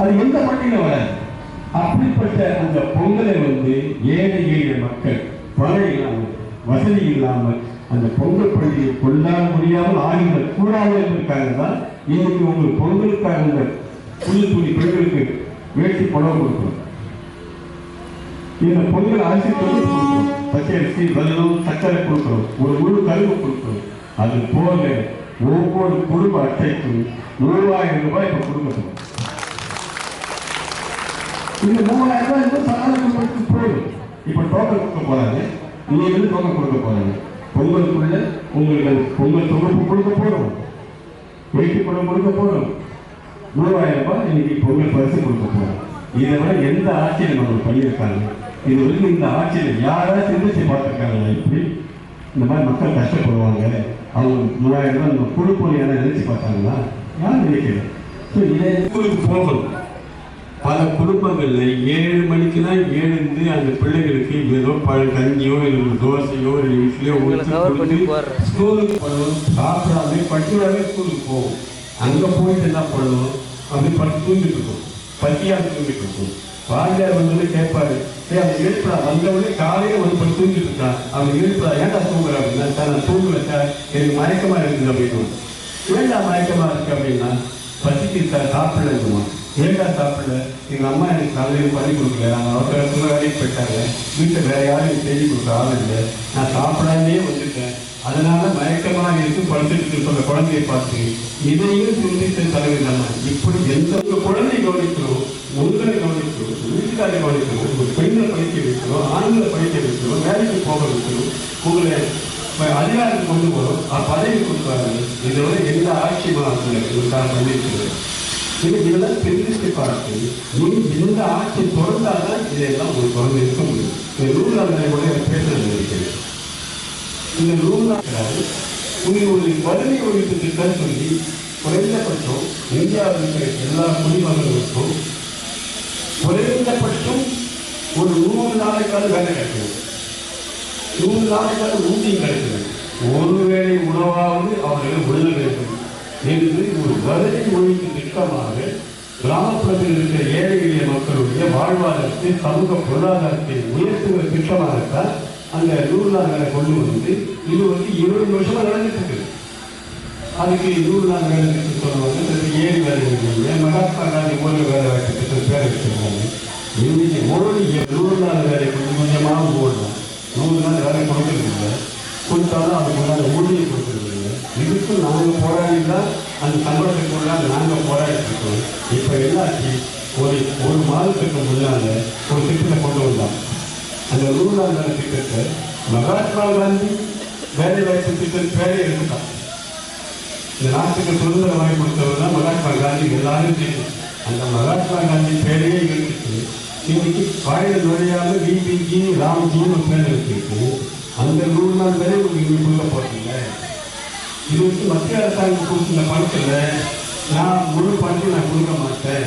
அது எந்த பண்டிகையில வராது. அப்படிப்பட்ட அந்த பொங்கலை வந்து ஏழை எளிய மக்கள் பணம் இல்லாமல் வசதி இல்லாமல் அந்த பொங்கல் பண்டிகையை கொண்டாட முடியாமல் ஆகின்ற கூடாது என்பதற்காக தான் இன்னைக்கு உங்களுக்கு பொங்கலுக்காக இந்த புது துணி பெண்களுக்கு வேட்டி புடவை கொடுக்கணும் இந்த பொங்கல் அரிசி தொகுப்பு கொடுக்கிறோம் பச்சை அரிசி வெல்லம் கொடுக்கிறோம். ஒரு முழு கருவு கொடுக்கிறோம். அது போல ஒவ்வொரு குடும்ப அட்டைக்கும் மூவாயிரம் ரூபாய் இப்போ கொடுக்கணும் இந்த மூவாயிரம் ரூபாய் வந்து சாதாரண குடும்பத்துக்கு போதும் இப்ப டோக்கன் கொடுக்க போறாங்க. நீங்க வந்து டோக்கன் கொடுக்க போறாங்க? பொங்கலுக்குள்ள உங்களுக்கு பொங்கல் தொகுப்பு கொடுக்க போறோம். வெயிட்டு படம் கொடுக்க போறோம். மூவாயிரம் ரூபாய் இன்னைக்கு பொங்கல் பரிசு கொடுக்க போறோம். இதை விட எந்த ஆட்சியில் நம்ம பண்ணியிருக்காங்க? இது வரைக்கும் இந்த ஆட்சியில் யாராவது சிந்திச்சு பார்த்துருக்காங்களா இப்படி? இந்த மாதிரி மக்கள் கஷ்டப்படுவாங்க. அவங்க மூவாயிரம் ரூபாய் நம்ம கொடுப்போம் யாரும் நினைச்சு பார்த்தாங்களா? யாரும் நினைக்கிறேன் ஸோ இதை ஸ்கூலுக்கு போகணும் பல குடும்பங்கள்ல ஏழு மணிக்குனா எழுந்து அந்த பிள்ளைகளுக்கு ஏதோ பழ கஞ்சியோ இல்லை தோசையோ இல்லை இட்லியோ. ஸ்கூலுக்கு போகணும் சாப்பிடாம பட்டியாவே ஸ்கூலுக்கு போகும் அங்க போயிட்டு என்ன பண்ணுவோம் அப்படி படுத்து தூங்கிட்டு இருக்கும் பத்தியாக தூங்கிட்டு இருக்கும் வாத்தியார் வந்து கேட்பாரு ஏய் அவன் எழுப்பா வந்தவொடனே காலையில வந்து படுத்து தூங்கிட்டு இருக்கான் அவன் எழுப்பா ஏன்டா தூங்குற அப்படின்னா சார் நான் தூங்கல சார். எனக்கு மயக்கமா இருக்குது அப்படின்னு ஏன்டா மயக்கமா இருக்கு? அப்படின்னா பசிக்கு சார். சாப்பிடலங்குமா ஏன்டா சாப்பிடல. எங்கள் அம்மா எனக்கு நல்லது பண்ணி கொடுக்கல. நாங்கள் அவசரத்துல வேலைக்கு போயிட்டாங்க. வீட்டில் வேற யாரும் எனக்கு கொடுக்க ஆள் இல்லை. நான் சாப்பிடாமே வந்துட்டேன். அதனால மயக்கமாக இருக்கு படுத்துட்டு சொல்ற குழந்தையை பார்த்து இதையும் சிந்தித்த தலைவர் நம்ம. இப்படி எந்த உங்க குழந்தை கவனிக்கிறோம்? உங்களை கவனிக்கிறோம். வீட்டுக்காரை கவனிக்கிறோம். உங்க பெண்களை படிக்க வைக்கிறோம். ஆண்களை படிக்க வைக்கிறோம். வேலைக்கு போக வைக்கிறோம். உங்களை அதிகாரம் கொண்டு போகிறோம் பதவி கொடுப்பாங்க இதோட எந்த ஆட்சி மாதத்துல பண்ணிருக்கிறது இது இதெல்லாம் தெரிவித்து பார்த்து நீ இந்த ஆட்சி தொடர்ந்தாதான் இதெல்லாம் ஒரு தொடர்ந்து இருக்க முடியும். இந்த நூலாளரை கூட பேச நினைக்கிறேன் இந்த நூலாளர் உங்களுக்கு ஒரு வறுமை ஒழிப்பு திட்டம் சொல்லி குறைந்தபட்சம் இந்தியாவில் இருக்கிற எல்லா குடிமகன்களுக்கும் குறைந்தபட்சம் ஒரு நூறு நாளைக்காவது வேலை கிடைக்கும் நூறு நாளைக்காவது ஊதியம் கிடைக்கிறது ஒருவேளை உணவாவது அவர்களுக்கு விடுதல் கிடைக்கிறது என்று ஒரு வறுமை ஒழிப்பு திட்டமாக கிராமப்புறத்தில் இருக்கிற ஏழை எளிய மக்களுடைய வாழ்வாதாரத்தை சமூக பொருளாதாரத்தை உயர்த்துகிற திட்டமாகத்தான் அந்த நூறு நாள்களை கொண்டு வந்து இது வந்து இருபது வருஷமா நடந்துட்டு இருக்கு அதுக்கு நூறு நாள் வேலை திட்டம் சொல்லுவாங்க. ஏழு வேலை வைக்கிறீங்க மகாத்மா காந்தி ஒரு வேலை வாய்ப்பு திட்டம் பேர் வச்சிருக்காங்க. இன்னைக்கு ஓடி நூறு நாள் வேலை கொஞ்சம் கொஞ்சமாக ஓடலாம் நூறு நாள் வேலை கொடுக்கறது இல்லை கொடுத்தாலும் அதுக்கு முன்னாடி ஊதியம் நாங்கள் போராடி தான் அந்த சம்பளத்துக்கு நாங்கள் போராடிட்டு இருக்கோம். இப்போ என்னாச்சு? ஒரு ஒரு மாதத்துக்கு முன்னால் ஒரு திட்டத்தை கொண்டு வந்தோம். அந்த நூறு நாள் வேலை திட்டத்தை மகாத்மா காந்தி வேலை வாய்ப்பு திட்டம் பேரே எடுத்துட்டான். இந்த நாட்டுக்கு சுதந்திரம் வாங்கி கொடுத்தவர் தான் மகாத்மா காந்தி. எல்லாரும் தெரியும். அந்த மகாத்மா காந்தி பேரையே எடுத்துட்டு இன்னைக்கு வாயில நுழையாம விபிஜி ராம்ஜின்னு பேர் வச்சிருக்கு அந்த நூறு நாள் வரை உங்களுக்கு இங்கே கொடுக்க போகிறீங்க இது வந்து மத்திய அரசாங்கம் கொடுத்துருந்த பணத்தில் நான் முழு பணத்தையும் நான் கொடுக்க மாட்டேன்.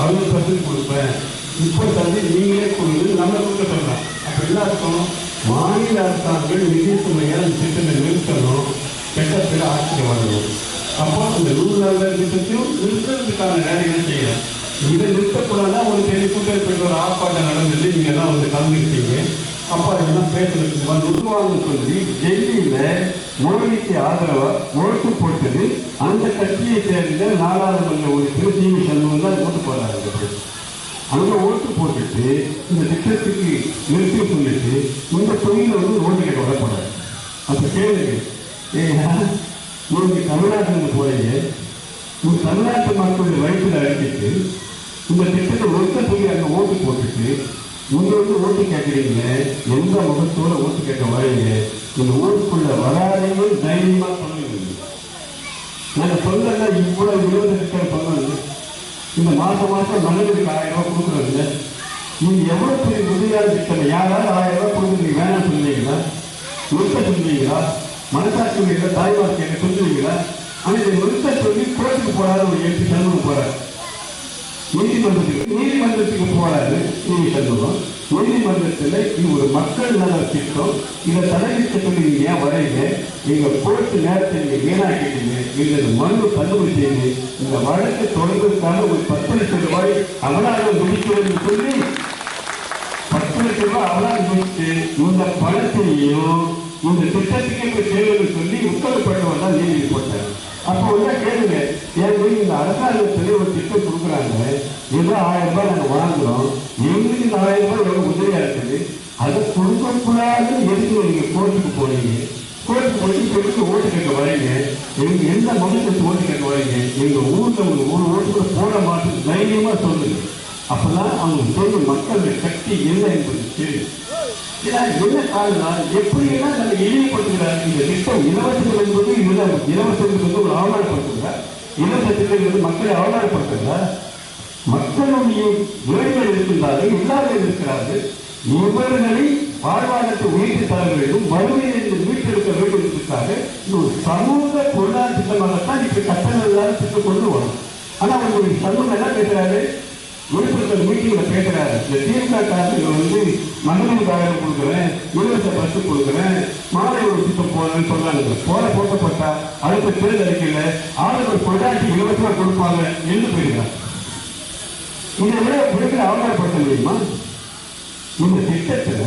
அறுபது பர்சன்ட் கொடுப்பேன். முப்பது பர்சன்ட் நீங்களே கொடுங்க. நம்ம கொடுக்க சொல்லலாம் அப்போ என்ன அர்த்தம்? மாநில அரசாங்கம் நிதி சுமையால் திட்டத்தை நிறுத்தணும். கெட்ட பேர் ஆட்சிக்கு வரணும். அப்போ அந்த நூறு நாள் திட்டத்தையும் நிறுத்துறதுக்கான வேலைகளை செய்யலாம் இதை நிறுத்தக்கூடாதான் ஒரு பெரிய கூட்டத்தில் ஒரு ஆர்ப்பாட்டம் நடந்தது நீங்கள் எல்லாம் வந்து கலந்துக்கிட்டீங்க. அப்போ என்ன பேசுறதுக்கு வந்து உருவாங்க சொல்லி டெல்லியில மோடிக்கு ஆதரவா முழுக்கு போட்டது அந்த கட்சியை சேர்ந்த நாடாளுமன்ற உறுப்பினர் டி வி சண்முகம் தான் ஓட்டு போடாது அங்க ஓட்டு போட்டுட்டு இந்த திட்டத்துக்கு நிறுத்தி சொல்லிட்டு இந்த தொழில வந்து ஓட்டு கேட்க வரப்படாது அப்ப கேளுங்க ஏன்னா நீங்க தமிழ்நாட்டில் போறீங்க. உங்க தமிழ்நாட்டு மக்களுடைய வயிற்றுல அழைச்சிட்டு இந்த திட்டத்தை ஒருத்த சொல்லி அங்க ஓட்டு போட்டுட்டு நீங்க வந்து ஓட்டு கேட்குறீங்க எந்த முகத்தோட ஓட்டு கேட்க வரீங்க? இந்த ஊருக்குள்ள வராதீங்க தைரியமா சொல்லுங்க. நாங்க சொல்லல இவ்வளவு இருபது லட்சம் சொல்லல இந்த மாசம் மாசம் மகளிருக்கு ஆயிரம் ரூபாய் கொடுக்குறது நீங்க எவ்வளவு பெரிய உதவியான திட்டம் யாராவது ஆயிரம் ரூபாய் கொடுக்குறீங்க வேணாம் சொல்லுவீங்களா? நிறுத்த சொல்லுவீங்களா? மனசாட்சி உள்ள தாய்மார் சொல்லுவீங்களா? ஆனா இதை நிறுத்த சொல்லி கோர்ட்டுக்கு போறாரு ஒரு எட்டு சண்முகம் போறாரு. நீதிமன்றத்துக்கு நீதிமன்றத்துக்கு போறாரு நீதி சண்முகம். நீதிமன்றத்தில் இது ஒரு மக்கள் நல திட்டம். இதை தலையிட்டு சொல்லி நீங்க ஏன் வரைங்க? நீங்க கோர்ட்டு நேரத்தை நீங்க வீணாக்கிட்டீங்க. நீங்க இந்த மனு தள்ளுபடி செய்யுங்க இந்த வழக்கு தொடர்பதற்காக ஒரு பத்து லட்சம் ரூபாய் அபராதம் விதிக்கிறது சொல்லி பத்து லட்சம் ரூபாய் அபராதம் முடிச்சு இந்த பணத்தையும் இந்த திட்டத்துக்கு தேவைன்னு சொல்லி உத்தரவு உத்தரவுப்பட்டவர் தான் நீதி போட்டாங்க அப்போ உள்ள கேளுங்க. ஏன் இந்த அரசாங்கத்துல ஒரு திட்டம் கொடுக்குறாங்க? ஏதோ ஆயிரம் ரூபாய் நாங்க வாங்குறோம். எங்களுக்கு இந்த ஆயிரம் ரூபாய் எவ்வளவு உதவியா இருக்குது? அதை கொடுக்கக்கூடாதுன்னு எதுக்கு நீங்க கோர்ட்டுக்கு போனீங்க? கோர்ட்டுக்கு போய் எதுக்கு ஓட்டு கேட்க வரீங்க? எங்க எந்த மனுஷத்துக்கு ஓட்டு கேட்க வரீங்க? எங்கள் ஊரில் ஒரு ஒரு ஓட்டு கூட போட மாட்டேன் தைரியமா சொல்லுங்க. அப்பதான் அவங்க தெரியும் மக்களுடைய சக்தி என்ன என்பது தெரியும். ஏன்னா என்ன காரணம் எப்படியெல்லாம் நம்ம இழிவுபடுத்துகிறார் இந்த திட்டம் இலவசம் என்பது இதுதான் இலவசம் என்பது ஒரு அவமானப்படுத்துகிறார் இலவசத்தில் இருந்து மக்களை அவமானப்படுத்துகிறார் மக்களுடைய உரிமைகள் இருக்கின்றார்கள் இல்லாமல் இருக்கிறார்கள். இவர்களை வாழ்வாதாரத்தை உயர்த்தி தர வேண்டும் வறுமையிலிருந்து மீட்டெடுக்க வேண்டும் என்பதற்காக இது ஒரு சமூக பொருளாதார திட்டமாகத்தான் இப்ப கட்டணம் எல்லாரும் திட்டம் கொண்டு வரும். ஆனா அவங்க சமூகம் என்ன பேசுறாரு விழுப்புரத்தில் மீட்டிங்ல பேசுறாரு. இந்த திமுக காரங்க வந்து மகளிர் ஆயிரம் கொடுக்குறேன். இலவச பஸ் கொடுக்குறேன். மாலை ஒரு திட்டம் போறேன்னு சொல்றாங்க போல போட்டப்பட்டா அடுத்த தேர்தல் அறிக்கையில ஆளுநர் கொண்டாட்டி இலவசமா கொடுப்பாங்க என்று போயிருக்காங்க இதை விட விடுக்கிற அவமானப்படுத்த முடியுமா? இந்த திட்டத்துல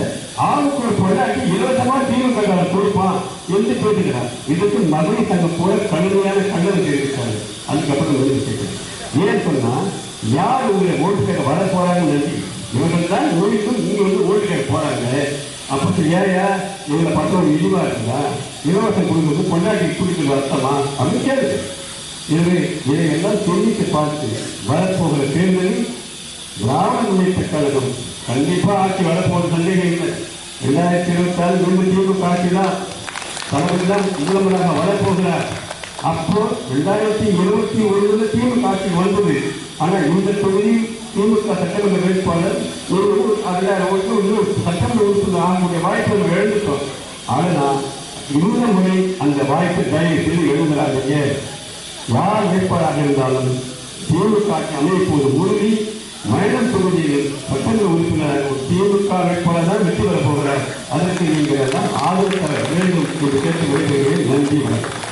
ஆளுக்கு ஒரு பொருளாக்கி இலவசமா திமுக கொடுப்பான் என்று பேசுகிறார் இதுக்கு மகளிர் தங்க போல கடுமையான கண்டனம் தெரிவித்தாங்க அதுக்கப்புறம் வெளியே கேட்கிறேன். ஏன் சொன்னா யார் உங்களை ஓட்டு கேட்க வர போறாங்கன்னு இவர்கள் தான் ஓடிக்கும் நீங்கள் வந்து ஓட்டு கேட்க போறாங்க அப்ப ஏயா இவங்களை பார்த்தா ஒரு இழிவா இருக்குதா? இலவசம் கொடுக்குறது பொண்டாட்டி குடிக்கிறது அர்த்தமா? அப்படின்னு கேளுங்க எனவே இதையெல்லாம் சொல்லிட்டு பார்த்து வரப்போகிற தேர்தலில் திராவிட முன்னேற்ற கழகம் கண்டிப்பா ஆட்சி வரப்போகிற சந்தேகம் இல்லை. ரெண்டாயிரத்தி இருபத்தி ஆறு மீண்டும் திமுக ஆட்சி தான் தளபதி தான் முதல்வராக வரப்போகிறார். அப்போ ரெண்டாயிரத்தி எழுபத்தி ஒன்பது வந்தது ஆனா இந்த தொகுதி திமுக சட்டமன்ற வேட்பாளர் ஒரு ஊர் ஓட்டு இன்னொரு சட்டமன்ற உறுப்பினர் ஆகக்கூடிய வாய்ப்பு நம்ம எழுந்துட்டோம். ஆனா இந்த முறை அந்த வாய்ப்பு தயவு செய்து எழுதுகிறாங்க யார் வேட்பாளராக இருந்தாலும் திமுக அமைப்போது உறுதி மயிலம் தொகுதியில் சட்டமன்ற உறுப்பினர் திமுக வேட்பாளர் தான் வெற்றி பெறப் போகிறார். அதற்கு நீங்கள் எல்லாம் ஆதரவு தர வேண்டும் என்று கேட்டு விடைபெறுகிறேன். நன்றி வணக்கம்.